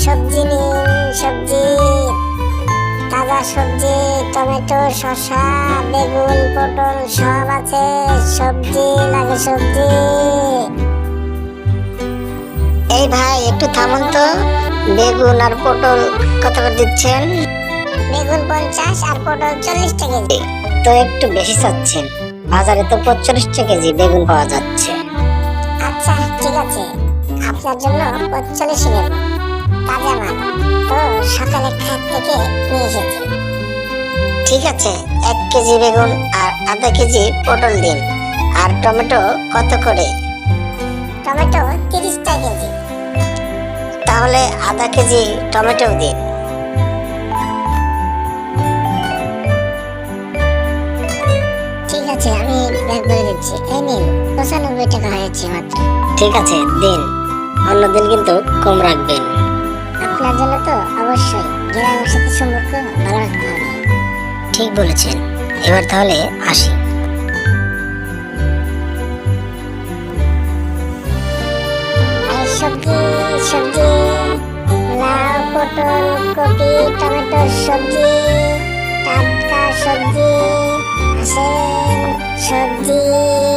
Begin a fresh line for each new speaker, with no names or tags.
সবজি নিন সবজি। তাজা সবজি টমেটো শসা বেগুন পটল সব আছে। সবজি লাগে সবজি।
এই ভাই একটু থামুন তো। বেগুন আর পটল কত করে দিচ্ছেন?
বেগুন পঞ্চাশ আর পটল চল্লিশ টাকা কেজি।
তো একটু বেশি চাচ্ছেন। বাজারে তো পঁয়তাল্লিশ টাকা কেজি বেগুন পাওয়া যাচ্ছে।
আচ্ছা ঠিক আছে। আপনার জন্য পঁয়তাল্লিশ নেব। তাজা মাল তো সকালে খাত থেকে নিয়ে এসেছি
ঠিক আছে এক কেজি বেগুন আর আধা কেজি পটল দিন আর টমেটো কত করে?
টমেটো তিরিশ টাকা কেজি।
তাহলে আধা কেজি টমেটো দিন।
ঠিক আছে আমি ব্যাগ করে দিচ্ছি। এই নিন পঁচানব্বই টাকা হয়েছে মাত্র।
ঠিক আছে দিন। অন্যদিন কিন্তু কম রাখবেন।
তার জন্য তো অবশ্যই গ্রামের সাথে সম্পর্ক ভালো রাখতে হবে।
ঠিক বলেছেন। এবার তাহলে আসি।
সবজি সবজি? লাউ পটল কপি টমেটো সবজি টাটকা সবজি আছে সবজি।